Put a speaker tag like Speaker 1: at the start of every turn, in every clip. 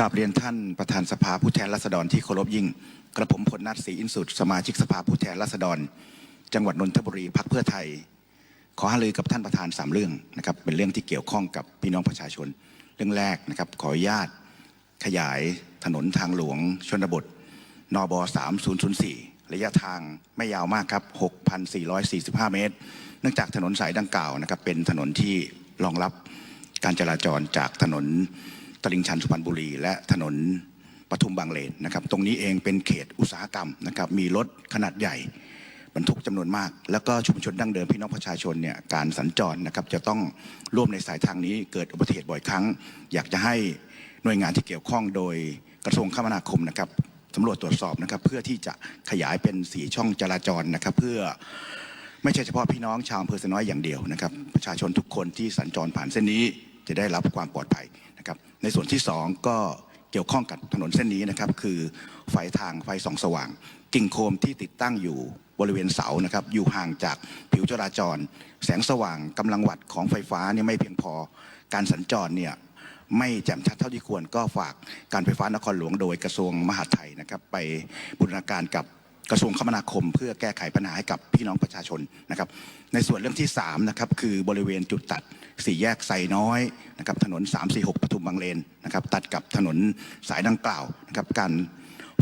Speaker 1: กราบเรียนท่านประธานสภาผู้แทนราษฎรที่เคารพยิ่ง กระผมพลนัทศรีอินสุดสมาชิกสภาผู้แทนราษฎร จังหวัดนนทบุรีพักเพื่อไทย ขอหารือกับท่านประธานสามเรื่องนะครับเป็นเรื่องที่เกี่ยวข้องกับพี่น้องประชาชน เรื่องแรกนะครับขออนุญาตขยายถนนทางหลวงชนบทนบ3004 ระยะทางไม่ยาวมากครับ 6,445 เมตร เนื่องจากถนนสายดังกล่าวนะครับเป็นถนนที่รองรับการจราจรจากถนน ตลิ่งชันสุพรรณบุรี และถนนปทุมบางเลนนะครับ ตรงนี้เองเป็นเขตอุตสาหกรรมนะครับ มีรถขนาดใหญ่บรรทุกจำนวนมาก แล้วก็ชุมชนดั้งเดิมพี่น้องประชาชนเนี่ยการสัญจรนะครับจะต้องร่วมในสายทางนี้เกิดอุบัติเหตุบ่อยครั้ง อยากจะให้หน่วยงานที่เกี่ยวข้องโดยกระทรวงคมนาคมนะครับสำรวจตรวจสอบนะครับ เพื่อที่จะขยายเป็นสีช่องจราจรนะครับ เพื่อไม่ใช่เฉพาะพี่น้องชาวอำเภอสน้อยอย่างเดียวนะครับ ประชาชนทุกคนที่สัญจรผ่านเส้นนี้จะได้รับความปลอดภัย นะครับในส่วนที่สองก็เกี่ยวข้องกับถนนเส้นนี้นะครับ คือไฟทางไฟส่องสว่าง กิ่งโคมที่ติดตั้งอยู่บริเวณเสานะครับ อยู่ห่างจากผิวจราจร แสงสว่างกำลังวัตต์ของไฟฟ้าเนี่ยไม่เพียงพอการสัญจรเนี่ยไม่แจ่มชัดเท่าที่ควรก็ฝากการไฟฟ้านครหลวงโดยกระทรวงมหาดไทยนะครับ ไปบูรณาการกับกระทรวงคมนาคม เพื่อแก้ไขปัญหาให้กับพี่น้องประชาชนนะครับ ในส่วนเรื่องที่3นะครับคือบริเวณจุดตัดสี่แยกไซน้อยนะครับถนน 346ป บางเลนนะครับตัดกับถนนสายดังกล่าวนะครับการ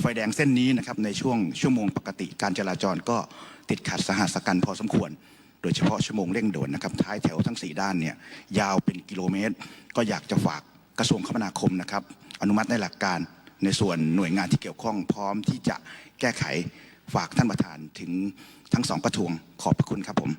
Speaker 1: ไฟแดงเส้นนี้นะครับในช่วงชั่วโมงปกติการจราจรก็ติดขัดสหัสกันพอสมควร โดยเฉพาะชั่วโมงเร่งด่วนนะครับท้ายแถวทั้ง 4 ด้านเนี่ยยาวเป็นกิโลเมตร ก็อยากจะฝากกระทรวงคมนาคมนะครับอนุมัติในหลักการในส่วนหน่วยงานที่เกี่ยวข้องพร้อมที่จะแก้ไขฝากท่านประธานถึงทั้งสองกระทรวงขอบพระคุณครับผม